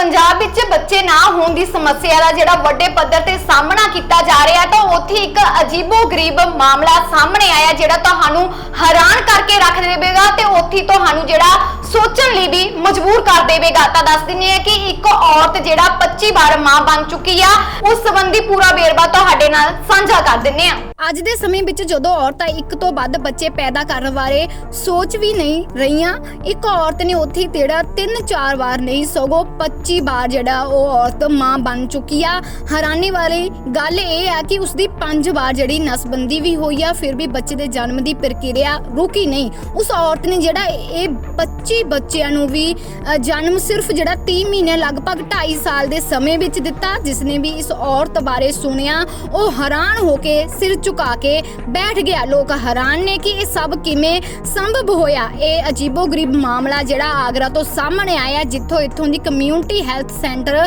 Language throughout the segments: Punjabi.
ਪੰਜਾਬ ਵਿੱਚ ਬੱਚੇ ਨਾ ਹੋਣ ਦੀ ਸਮੱਸਿਆ ਦਾ ਜਿਹੜਾ ਵੱਡੇ ਪੱਧਰ ਤੇ ਸਾਹਮਣਾ ਕੀਤਾ ਜਾ ਰਿਹਾ ਤਾਂ ਉੱਥੇ ਇੱਕ ਅਜੀਬੋ-ਗਰੀਬ ਮਾਮਲਾ ਸਾਹਮਣੇ ਆਇਆ ਜਿਹੜਾ ਤੁਹਾਨੂੰ ਹੈਰਾਨ ਕਰਕੇ ਰੱਖ ਦੇਵੇਗਾ ਤੇ ਉੱਥੇ ਤੁਹਾਨੂੰ ਜਿਹੜਾ ਸੋਚਣ ਲਈ ਵੀ ਮਜਬੂਰ ਕਰ ਦੇਵੇਗਾ। ਤਾਂ ਦੱਸ ਦਿੰਦੇ ਆ ਕਿ ਇੱਕ ਔਰਤ ਜਿਹੜਾ 25 ਵਾਰ ਮਾਂ ਬਣ ਚੁੱਕੀ ਆ, ਉਸ ਸੰਬੰਧੀ ਪੂਰਾ ਵੇਰਵਾ ਤੁਹਾਡੇ ਨਾਲ ਸਾਂਝਾ ਕਰ ਦਿੰਨੇ ਆ ਅੱਜ ਦੇ ਸਮੇਂ ਵਿੱਚ ਜਦੋਂ ਔਰਤਾਂ ਇੱਕ ਤੋਂ ਵੱਧ ਬੱਚੇ ਪੈਦਾ ਕਰਨ ਬਾਰੇ ਸੋਚ ਵੀ ਨਹੀਂ ਰਹੀਆਂ, ਇੱਕ ਔਰਤ ਨੇ ਉੱਥੇ ਤੇੜਾ 3-4 ਵਾਰ ਨਹੀਂ, ਸਗੋਂ 25 ਵਾਰ ਜਿਹੜਾ ਉਹ ਔਰਤ ਮਾਂ ਬਣ ਚੁੱਕੀ ਆ। ਹੈਰਾਨੀ ਵਾਲੀ ਗੱਲ ਇਹ ਆ ਕਿ ਉਸਦੀ 5 ਵਾਰ ਜਿਹੜੀ ਨਸਬੰਦੀ ਵੀ ਹੋਈ ਆ, ਫਿਰ ਵੀ ਬੱਚੇ ਦੇ ਜਨਮ ਦੀ ਪ੍ਰਕਿਰਿਆ ਰੁਕੀ ਨਹੀਂ। ਉਸ ਔਰਤ ਨੇ ਜਿਹੜਾ ਇਹ 25 ਬੱਚਿਆਂ ਨੂੰ ਵੀ ਜਨਮ ਸਿਰਫ ਜਿਹੜਾ 3 ਮਹੀਨੇ, ਲਗਭਗ 2.5 ਸਾਲ ਦੇ ਸਮੇਂ ਵਿੱਚ ਦਿੱਤਾ ਜਿਸ ਨੇ ਵੀ ਇਸ ਔਰਤ ਬਾਰੇ ਸੁਣਿਆ, ਉਹ ਹੈਰਾਨ ਹੋ ਕੇ ਸਿਰ ਝੁਕਾ ਕੇ ਬੈਠ ਗਿਆ। ਲੋਕ ਹੈਰਾਨ ਨੇ ਕਿ ਇਹ ਸਭ ਕਿਵੇਂ ਸੰਭਵ ਹੋਇਆ। ਇਹ ਅਜੀਬੋ-ਗਰੀਬ ਮਾਮਲਾ ਜਿਹੜਾ ਆਗਰਾ ਤੋਂ ਸਾਹਮਣੇ ਆਇਆ, ਜਿੱਥੋਂ ਇੱਥੋਂ ਦੀ ਕਮਿਊਨਿਟੀ ਹੈਲਥ ਸੈਂਟਰ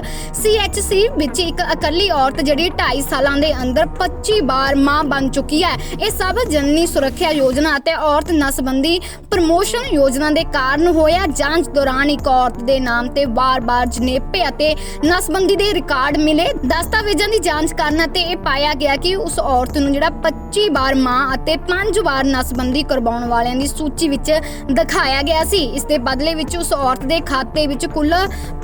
CHC ਵਿੱਚ ਇੱਕ ਇਕੱਲੀ ਔਰਤ ਜਿਹੜੀ 2.5 ਸਾਲਾਂ ਦੇ ਅੰਦਰ 25 ਵਾਰ ਮਾਂ ਬਣ ਚੁੱਕੀ ਹੈ। ਇਹ ਸਭ ਜਨਨੀ ਸੁਰੱਖਿਆ ਯੋਜਨਾ ਅਤੇ ਔਰਤ ਨਸਬੰਦੀ ਪ੍ਰਮੋਸ਼ਨ ਯੋਜਨਾ ਦੇ ਕਾਰਨ ਹੋਇਆ। ਜਾਂਚ ਦੌਰਾਨ ਇੱਕ ਔਰਤ ਦੇ ਨਾਮ ਤੇ ਵਾਰ-ਵਾਰ ਜਨੇਪੇ ਅਤੇ ਨਸਬੰਦੀ ਦੇ ਰਿਕਾਰਡ ਮਿਲੇ। ਦਸਤਾਵੇਜ਼ਾਂ ਦੀ ਜਾਂਚ ਕਰਨ ਤੇ ਇਹ ਪਾਇਆ ਗਿਆ ਕਿ ਉਸ ਔਰਤ ਨੂੰ ਜਿਹੜਾ 25 ਵਾਰ ਮਾਂ ਅਤੇ 5 ਵਾਰ ਨਸਬੰਦੀ ਕਰਵਾਉਣ ਵਾਲਿਆਂ ਦੀ ਸੂਚੀ ਵਿੱਚ ਦਿਖਾਇਆ ਗਿਆ ਸੀ। ਇਸ ਦੇ ਬਦਲੇ ਵਿੱਚ ਉਸ ਔਰਤ ਦੇ ਖਾਤੇ ਵਿੱਚ ਕੁੱਲ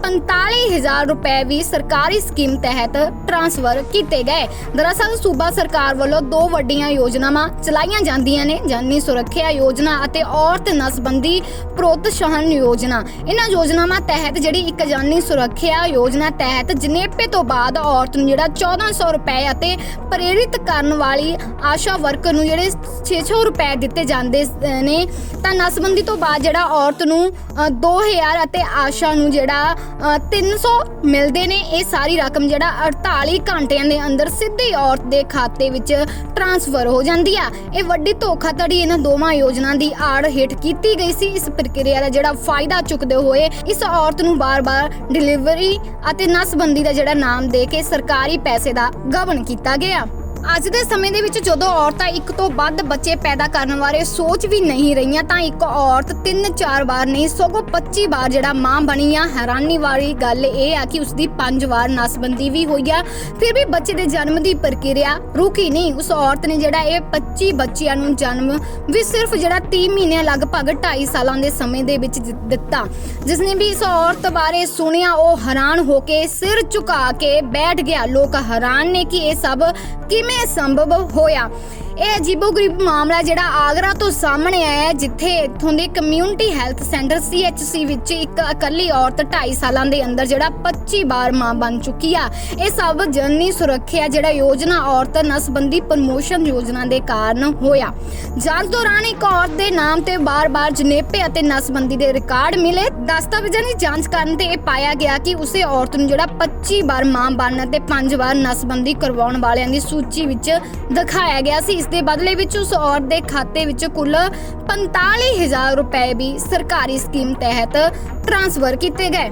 45000 ਰੁਪਏ ਵੀ ਸਰਕਾਰੀ ਸਕੀਮ ਤਹਿਤ ਟ੍ਰਾਂਸਫਰ ਕੀਤੇ ਗਏ। ਦਰਅਸਲ ਸੂਬਾ ਸਰਕਾਰ ਵੱਲੋਂ ਦੋ ਵੱਡੀਆਂ ਯੋਜਨਾਵਾਂ ਚਲਾਈਆਂ ਜਾਂਦੀਆਂ ਨੇ। ਜਾਨੀ ਸੁਰੱਖਿਆ ਯੋਜਨਾ ਅਤੇ ਔਰਤ ਨਸਬੰਦੀ ਪ੍ਰੋਤਸਾਹਨ ਯੋਜਨਾ। ਇਹਨਾਂ ਯੋਜਨਾਵਾਂ ਤਹਿਤ ਜਿਹੜੀ ਇੱਕ ਜਨਨੀ ਸੁਰੱਖਿਆ ਯੋਜਨਾ ਤਹਿਤ ਜਨੇਪੇ ਤੋਂ ਬਾਅਦ ਔਰਤ ਨੂੰ ਜਿਹੜਾ 1400 ਰੁਪਏ ਅਤੇ ਪ੍ਰੇਰਿਤ ਕਰਨ ਵਾਲੀ ਆਸ਼ਾ ਵਰਕਰ ਨੂੰ ਜਿਹੜੇ 600 ਰੁਪਏ ਦਿੱਤੇ ਜਾਂਦੇ ਨੇ, ਤਾਂ ਨਸਬੰਦੀ ਤੋਂ ਬਾਅਦ ਜਿਹੜਾ ਔਰਤ ਨੂੰ 2000 ਅਤੇ ਆਸ਼ਾ ਨੂੰ ਜਿਹੜਾ 300 ਮਿਲਦੇ ਨੇ। ਇਹ ਸਾਰੀ ਰਕਮ ਜਿਹੜਾ 48 ਘੰਟਿਆਂ ਦੇ ਅੰਦਰ ਸਿੱਧੀ ਔਰਤ ਦੇ ਖਾਤੇ ਵਿੱਚ ਟ੍ਰਾਂਸਫਰ ਹੋ ਜਾਂਦੀ ਆ। ਇਹ ਵੱਡੀ ਧੋਖਾਧੜੀ ਇਹਨਾਂ ਦੋਵਾਂ ਯੋਜਨਾ ਦੀ ਆੜ ਹੇਠ ਕੀਤੀ ਗਈ ਸੀ। ਇਸ ਪ੍ਰਕਿਰਿਆ ਦਾ ਜਿਹੜਾ ਫਾਇਦਾ ਚੁੱਕਦੇ ਹੋਏ ਇਸ ਔਰਤ ਨੂੰ ਬਾਰ-ਬਾਰ ਡਿਲੀਵਰੀ ਅਤੇ ਨਸਬੰਦੀ ਦਾ ਜਿਹੜਾ ਨਾਮ ਦੇ ਕੇ ਸਰਕਾਰੀ ਪੈਸੇ ਦਾ ਗਬਨ ਕੀਤਾ ਗਿਆ। ਅੱਜ ਦੇ ਸਮੇਂ ਦੇ ਵਿੱਚ ਜਦੋਂ ਔਰਤਾਂ ਇੱਕ ਤੋਂ ਵੱਧ ਬੱਚੇ ਪੈਦਾ ਕਰਨ ਬਾਰੇ ਸੋਚ ਵੀ ਨਹੀਂ ਰਹੀਆਂ, ਤਾਂ ਇੱਕ ਔਰਤ 3-4 ਵਾਰ ਨਹੀਂ, ਸਗੋਂ 25 ਵਾਰ ਜਿਹੜਾ ਮਾਂ ਬਣੀ ਆ, ਹੈਰਾਨੀ ਵਾਲੀ ਗੱਲ ਇਹ ਆ ਕਿ ਉਸਦੀ 5 ਵਾਰ ਨਸਬੰਦੀ ਵੀ ਹੋਈ ਆ। ਫਿਰ ਵੀ ਬੱਚੇ ਦੇ ਜਨਮ ਦੀ ਪ੍ਰਕਿਰਿਆ ਰੁਕੀ ਨਹੀਂ। ਉਸ ਔਰਤ ਨੇ ਜਿਹੜਾ ਇਹ 25 ਬੱਚਿਆਂ ਨੂੰ ਜਨਮ ਵੀ ਸਿਰਫ ਜਿਹੜਾ 3 ਮਹੀਨੇ ਲਗਭਗ 2.5 ਸਾਲਾਂ ਦੇ ਸਮੇਂ ਦੇ ਵਿੱਚ ਦਿੱਤਾ। ਜਿਸ ਨੇ ਵੀ ਇਸ ਔਰਤ ਬਾਰੇ ਸੁਣਿਆ, ਉਹ ਹੈਰਾਨ ਹੋ ਕੇ ਸਿਰ ਝੁਕਾ ਕੇ ਬੈਠ ਗਿਆ। ਲੋਕ ਹੈਰਾਨ ਨੇ ਕਿ ਇਹ ਸਭ ਕਿਵੇਂ ਸੰਭਵ ਹੋਇਆ? ਇਹ ਅਜੀਬੋ-ਗਰੀਬ ਮਾਮਲਾ ਜਿਹੜਾ ਆਗਰਾ ਤੋਂ ਸਾਹਮਣੇ ਆਇਆ ਹੈ, ਜਿੱਥੇ ਇੱਥੋਂ ਦੇ ਕਮਿਊਨਿਟੀ ਹੈਲਥ ਸੈਂਟਰ CHC ਵਿੱਚ ਇੱਕ ਇਕੱਲੀ ਔਰਤ 2.5 ਸਾਲਾਂ ਦੇ ਅੰਦਰ ਜਿਹੜਾ 25 ਵਾਰ ਮਾਂ ਬਣ ਚੁੱਕੀ ਆ। ਇਹ ਸਭ ਜਨਨੀ ਸੁਰੱਖਿਆ ਜਿਹੜਾ ਯੋਜਨਾ ਔਰਤ ਨਸਬੰਦੀ ਪ੍ਰਮੋਸ਼ਨ ਯੋਜਨਾ ਦੇ ਕਾਰਨ ਹੋਇਆ। ਜਾਂਚ ਦੌਰਾਨ ਇੱਕ ਔਰਤ ਦੇ ਨਾਮ ਤੇ ਬਾਰ-ਬਾਰ ਜਨੇਪੇ ਅਤੇ ਨਸਬੰਦੀ ਦੇ ਰਿਕਾਰਡ ਮਿਲੇ। ਦਸਤਾਵੇਜ਼ਾਂ ਦੀ ਜਾਂਚ ਕਰਨ ਤੇ ਇਹ ਪਾਇਆ ਗਿਆ ਕਿ ਉਸੇ ਔਰਤ ਨੂੰ ਜਿਹੜਾ 25 ਵਾਰ ਮਾਂ ਬਣਨ ਅਤੇ 5 ਵਾਰ ਨਸਬੰਦੀ ਕਰਵਾਉਣ ਵਾਲਿਆਂ ਦੀ ਸੂਚੀ ਵਿੱਚ ਦਿਖਾਇਆ ਗਿਆ ਸੀ। ਇਸ ਦੇ ਬਦਲੇ ਵਿੱਚ ਉਸ ਔਰਤ ਦੇ ਖਾਤੇ ਵਿੱਚ ਕੁੱਲ 45000 ਰੁਪਏ ਵੀ ਸਰਕਾਰੀ ਸਕੀਮ ਤਹਿਤ ਟ੍ਰਾਂਸਫਰ ਕੀਤੇ ਗਏ।